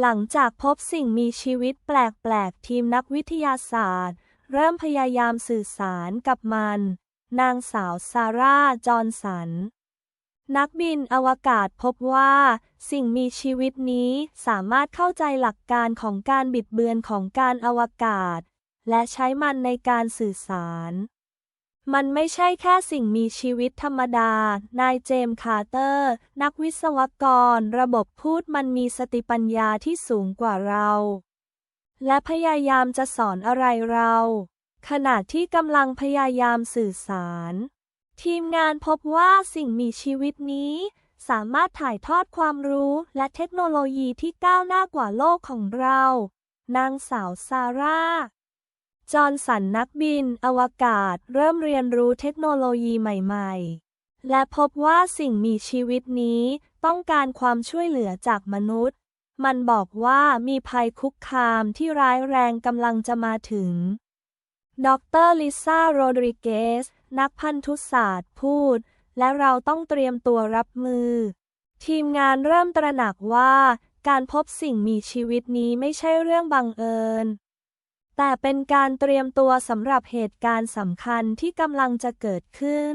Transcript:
หลังจากพบสิ่งมีชีวิตแปลก ๆ ทีมนักวิทยาศาสตร์ เริ่มพยายามสื่อสารกับมัน นางสาวซาร่า จอห์นสัน นักบินอวกาศพบว่า สิ่งมีชีวิตนี้สามารถเข้าใจหลักการของการบิดเบือนของการอวกาศ และใช้มันในการสื่อสาร มันไม่ใช่แค่สิ่งมีชีวิตธรรมดา นายเจมส์คาร์เตอร์ นักวิศวกร ระบบพูดมันมีสติปัญญาที่สูงกว่าเรา และพยายามจะสอนอะไรเรา ขณะที่กำลังพยายามสื่อสาร ทีมงานพบว่าสิ่งมีชีวิตนี้ สามารถถ่ายทอดความรู้และเทคโนโลยีที่ก้าวหน้ากว่าโลกของเรา นางสาวซาร่า จอห์นสันนักบิน อวกาศ เริ่มเรียนรู้เทคโนโลยีใหม่ ๆ และพบว่าสิ่งมีชีวิตนี้ต้องการความช่วยเหลือจากมนุษย์ มันบอกว่ามีภัยคุกคามที่ร้ายแรงกำลังจะมาถึง ดรลิซ่าโรดริเกส นักพันธุศาสตร์พูด และเราต้องเตรียมตัวรับมือ ทีมงานเริ่มตระหนักว่า การพบสิ่งมีชีวิตนี้ไม่ใช่เรื่องบังเอิญ แต่เป็นการเตรียมตัวสำหรับเหตุการณ์สำคัญที่กำลังจะเกิดขึ้น